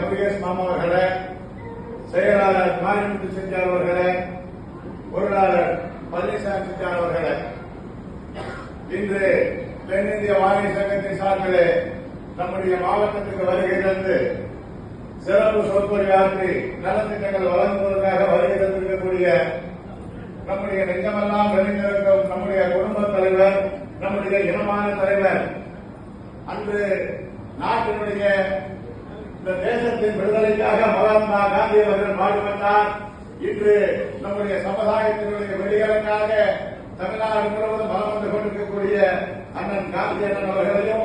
முருகேஷ் மாமா அவர்களே செயலாளர் மாரிமுத்து செஞ்சார் அவர்களே பொருளாளர் பழனிசாமி செஞ்சார் அவர்களே இன்று தென்னிந்திய வானிலை சங்கத்தின் சார்பிலே நம்முடைய மாவட்டத்துக்கு வருகை தந்து சிறப்பு சொற்பொழியாற்றி நலத்திட்டங்கள் வழங்குவதற்காக வருகை தந்திருக்கக்கூடிய நம்முடைய நெஞ்சமெல்லாம் வெளிந்திருக்கும் நம்முடைய குடும்ப தலைவர் நம்முடைய இனமான தலைவர் அன்று நாட்டினுடைய இந்த தேசத்தின் விடுதலைக்காக மகாத்மா காந்தி அவர்கள் பாடுபட்டார். இன்று நம்முடைய சமுதாயத்தினுடைய வெளிகளுக்காக தமிழ்நாடு முழுவதும் பலம் வந்து கொண்டிருக்கக்கூடிய அண்ணன் காந்தி அண்ணன் அவர்களையும்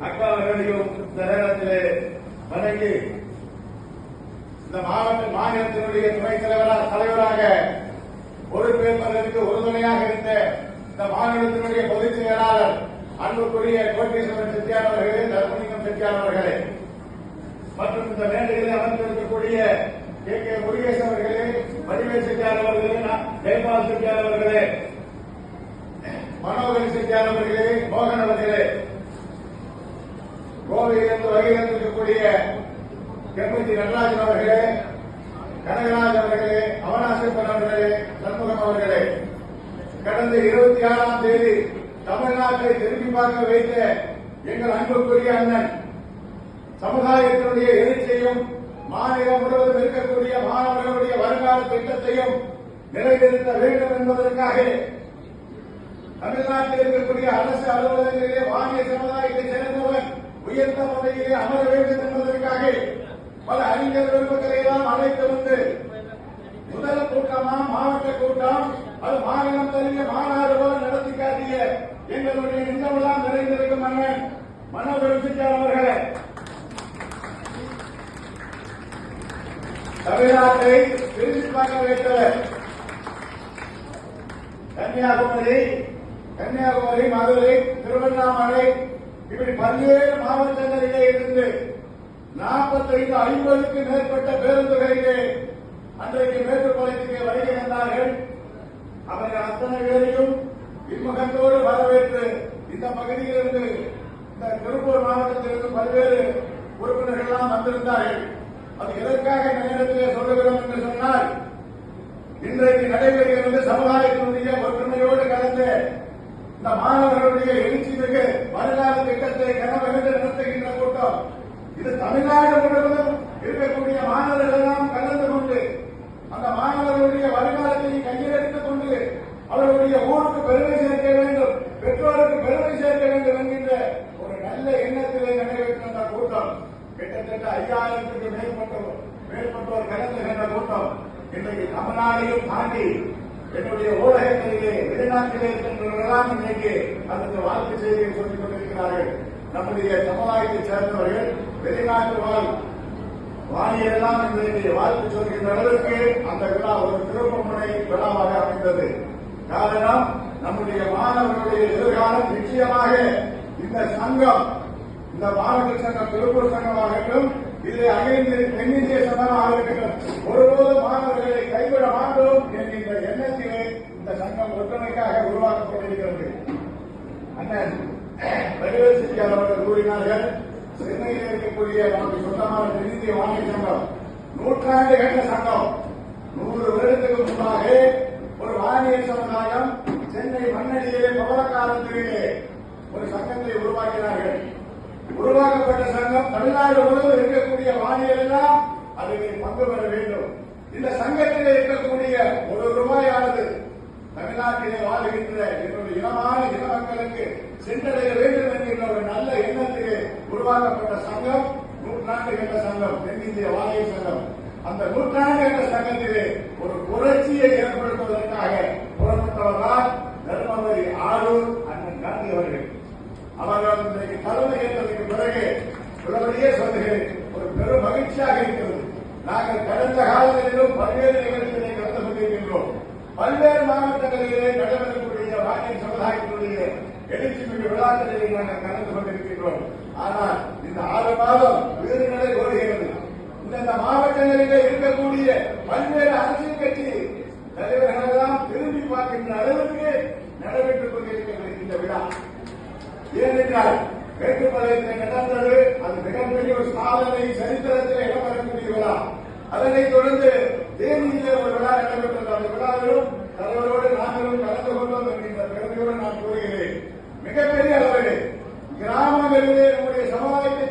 அக்கா அவர்களையும் இந்த நேரத்திலே வணங்கி இந்த மாவட்ட மாநிலத்தினுடைய துணைத் தலைவராக தலைவராக பொறுப்பேற்பதற்கு உறுதுணையாக இருந்த இந்த மாநிலத்தினுடைய பொதுச் செயலாளர் அன்புக்குரிய கோட்டீஸ்வரன் செட்டியார் அவர்களே தர்மலிங்கம் செட்டியார் அவர்களே மற்றும் இந்த மேடைகளை அமர்ந்திருக்கக்கூடிய கே. கே. முருகேஷ் அவர்களே வடிவேல் செட்டியார் அவர்களே ஜெயபால் செட்டியார் அவர்களே மனோகர் செட்டியார் அவர்களே மோகன் அவர்களே கோவையிலிருந்து வருகை கெம்பதி நடராஜன் அவர்களே கனகராஜ் அவர்களே அவனாசிப்பன் அவர்களே சண்முகம் அவர்களே. கடந்த இருபத்தி ஆறாம் தேதி தமிழ்நாட்டை திரும்பி பார்க்க வைத்த எங்கள் அன்புக்குரிய அண்ணன் சமுதாயத்தினுடைய எழுச்சியையும் மாநிலம் முழுவதும் இருக்கக்கூடிய மாணவர்களுடைய வருங்கால திட்டத்தையும் நிறைவேற்ற வேண்டும் என்பதற்காக தமிழ்நாட்டில் இருக்கக்கூடிய அரசு அலுவலகங்களிலே மாநில சமுதாயத்தை சேர்ந்தவன் உயர்ந்த முறையிலே அமர வேண்டும் என்பதற்காக பல அறிஞர் விருப்பங்களை எல்லாம் அழைத்து வந்து முதல் கூட்டமா மாவட்ட கூட்டம் அது மாநிலம் தழுவிய மாநாடு போல நடத்தி காட்டிய எங்களுடைய நெஞ்சமெல்லாம் நிறைந்திருக்கும் அண்ணன் மனோகர் சித்தார் அவர்களே. தமிழ்நாட்டை திரும்பி பார்க்க வைத்தவர் கன்னியாகுமரி கன்னியாகுமரி மதுரை திருவண்ணாமலை இப்படி பல்வேறு மாவட்டங்களிலே இருந்து நாற்பத்தைந்து ஐம்பதுக்கு மேற்பட்ட பேருந்துகளிலே அன்றைக்கு மேட்டுப்பாளையத்துக்கு வருகை வந்தார்கள் அவர்கள் அத்தனை பேரையும் இம்மகத்தோடு வரவேற்று இந்த பகுதியிலிருந்து இந்த திருப்பூர் மாவட்டத்திலிருந்து பல்வேறு உறுப்பினர்கள் எல்லாம் வந்திருந்தார்கள். அது எதற்காக இந்த நேரத்திலே சொல்லுகிறோம் என்று சொன்னால் இன்றைக்கு நடைபெறுகிறது சமுதாயத்தினுடைய ஒற்றுமையோடு கலந்து இந்த மாணவர்களுடைய எழுச்சி மிகு வரலாறு திட்டத்தை கனவென்று நடத்துகின்ற கூட்டம். இது தமிழ்நாடு முழுவதும் இருக்கக்கூடிய மாணவர்கள் எல்லாம் கலந்து கொண்டு அந்த மாணவர்களுடைய வருங்காலத்தை கையில் எடுத்துக் கொண்டு கொடுத்து அவர்களுடைய ஊருக்கு பெருமை சேர்க்க வேண்டும் பெற்றோருக்கு பெருமை சேர்க்க வேண்டும் என்கின்ற ஒரு நல்ல எண்ணத்திலே நடைபெற்ற அந்த கூட்டம் கிட்டத்தட்ட ஐயாயிரத்துக்கு மேற்பட்டோர் மேற்பட்டோர் கலந்துகின்ற கூட்டம் இன்றைக்கு தமிழ்நாடையும் தாண்டி என்னுடைய ஊடகங்களிலே வெளிநாட்டிலே இருக்கின்றவர்களாம் இன்றைக்கு அதற்கு வாழ்த்து செய்தியை சொல்லிக் கொண்டிருக்கிறார்கள். நம்முடைய சமுதாயத்தைச் சேர்ந்தவர்கள் வெளிநாட்டு வாழ் வாணியெல்லாம் இன்றைக்கு வாழ்த்து சொல்கின்ற அளவிற்கு அந்த விழா ஒரு திருப்பமுனை விழாவாக அமைந்தது. காரணம் நம்முடைய மாணவர்களுடைய எதிர்காலம் நிச்சயமாக இந்த சங்கம் இந்த மாவட்ட சங்கம் திருப்பூர் சங்கமாகட்டும் இது அகில தென்னிந்திய சங்கமாக இருக்கட்டும் ஒருபோதும் மாணவர்களை கைவிட மாட்டோம் என்கின்ற எண்ணத்திலே இந்த சங்கம் ஒற்றுமைக்காக உருவாக்கப்பட்டிருக்கிறது. அண்ணன் வடிவேல் செட்டியார் அவர்கள் கூறினார்கள் சென்னையில் இருக்கக்கூடிய நமக்கு சொந்தமான தென்னிந்திய வானிலை சங்கம். நூற்றாண்டு கண்ட சங்கம். நூறு வருடத்துக்கு முன்பாக ஒரு வானியல் சமுதாயம் சென்னை மண்ணடியிலே பவளக்காலத்திலே ஒரு சங்கத்தை உருவாக்கினார்கள். உருவாக்கப்பட்ட சங்கம் தமிழ்நாடு முழுவதும் இருக்கக்கூடிய வானியல் எல்லாம் அதில் பங்கு பெற வேண்டும். இந்த சங்கத்தில் இருக்கக்கூடிய ஒரு ரூபாயானது தமிழ்நாட்டிலே வாழ்கின்ற என்னுடைய இனமான இன மக்களுக்கு சென்றடைய வேண்டும் என்கின்ற ஒரு நல்ல எண்ணத்திலே உருவாக்கப்பட்ட சங்கம் நூற்றாண்டு கண்ட சங்கம் தென்னிந்திய வானிலை சங்கம். அந்த நூற்றாண்டு கண்ட சங்கத்திலே ஒரு புரட்சியை ஏற்படுத்துவதற்காக புறப்பட்டவர்தான் தர்மபுரி ஆளுர் அண்ணன் காந்தி அவர்கள். அவர்கள் இன்றைக்கு தலைமை ஏற்றதற்கு பிறகு உள்ளபடியே சொல்லுகிறேன் ஒரு பெரும் மகிழ்ச்சியாக இருக்கிறது. நாங்கள் கடந்த காலங்களிலும் பல்வேறு நிகழ்ச்சிகளை கலந்து கொண்டிருக்கின்றோம். பல்வேறு மாவட்டங்களிலே நடைபெறக்கூடிய வாக்கிய சமுதாயத்தினுடைய எழுச்சி மிகு விழாக்களிலே நாங்கள் கலந்து கொண்டிருக்கின்றோம். ஆனால் இந்த ஆறு மாதம் வேறு நிலை ஓடுகிறது இந்தந்த மாவட்டங்களிலே இருக்கக்கூடிய பல்வேறு அரசியல் கட்சி தலைவர்களெல்லாம் திரும்பி பார்க்கின்ற அளவுக்கு நடைபெற்றுக் கொண்டிருக்கிறது இந்த விழா. ஏனென்றால் மேட்டுப்பாளையத்தில் நடந்தது அது மிகப்பெரிய ஒரு சாதனை சரித்திரத்தில் இடம்பெறக்கூடிய விழா. அதனைத் தொடர்ந்து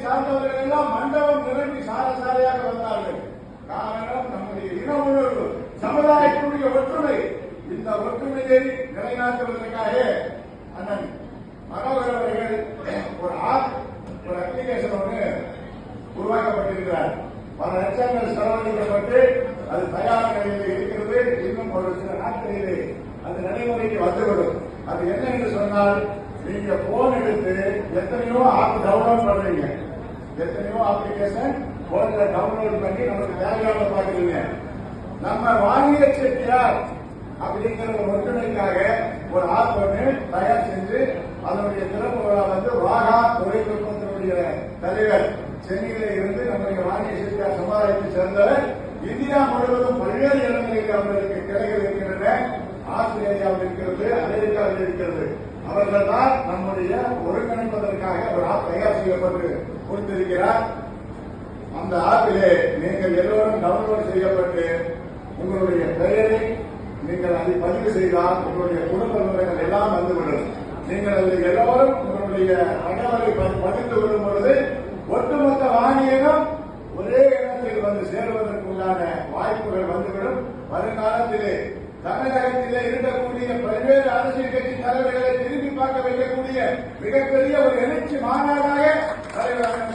சார்ந்தவர்கள் எல்லாம் மண்டபம் நிரம்பி சார சாரையாக வந்தார்கள். காரணம் நம்முடைய இன உணர்வு சமுதாயத்தினுடைய ஒற்றுமை. இந்த ஒற்றுமையை நிலைநாட்டுவதற்காக அண்ணன் மனோகர் அவர்கள் ஒரு ஆப் ஒரு அப்ளிகேஷன் ஒன்று உருவாக்கப்பட்டிருக்கிறார். பல லட்சங்கள் செலவழிக்கப்பட்டு அது தயார் நிலையில் இருக்கிறது. இன்னும் ஒரு சில நாட்களிலே அது நடைமுறைக்கு வந்துவிடும். அது என்ன என்று சொன்னால் நீங்க போன் எடுத்து எத்தனையோ ஆப் டவுன்லோட் பண்றீங்க. எத்தனையோ அப்ளிகேஷன் போன்ல டவுன்லோட் பண்ணி நமக்கு தேவையான பாக்குறீங்க நம்ம வாங்கிய செட்டியார் அப்படிங்கிற ஒரு ஒற்றுமைக்காக ஒரு ஆப் ஒன்று தயார் செஞ்சு அதனுடைய திறப்பு விழா வந்து வாகா தொழில்நுட்பத்தினுடைய தலைவர் சென்னையில இருந்து நம்முடைய வாணிய செட்டியார் சமுதாயத்தை சேர்ந்தவர். இந்தியா முழுவதும் பல்வேறு இடங்களில் அவர்களுக்கு கிளைகள் இருக்கின்றன. ஆஸ்திரேலியாவில் இருக்கிறது அமெரிக்காவில் இருக்கிறது. அவர்கள் தான் நம்முடைய ஒருங்கிணைப்பதற்காக ஒரு ஆப் தயார் செய்யப்பட்டு கொடுத்திருக்கிறார். அந்த ஆப்பிலே நீங்கள் எல்லோரும் டவுன்லோட் செய்யப்பட்டு உங்களுடைய பெயரை நீங்கள் அதை பதிவு செய்தால் உங்களுடைய குடும்ப விவரங்கள் எல்லாம் வந்துவிடும். நீங்கள் அதில் எல்லோரும் உங்களுடைய தகவலை பதிந்து கொள்ளும் பொழுது ஒட்டுமொத்த வாணியகம் ஒரே இடத்தில் வந்து சேருவதற்குண்டான வாய்ப்புகள் வந்துவிடும். வருங்காலத்திலே தமிழகத்திலே இருக்கக்கூடிய பல்வேறு அரசியல் கட்சி தலைவர்களை திரும்பி பார்க்க வைக்கக்கூடிய மிகப்பெரிய ஒரு எழுச்சி மாநாடாக தலைவர்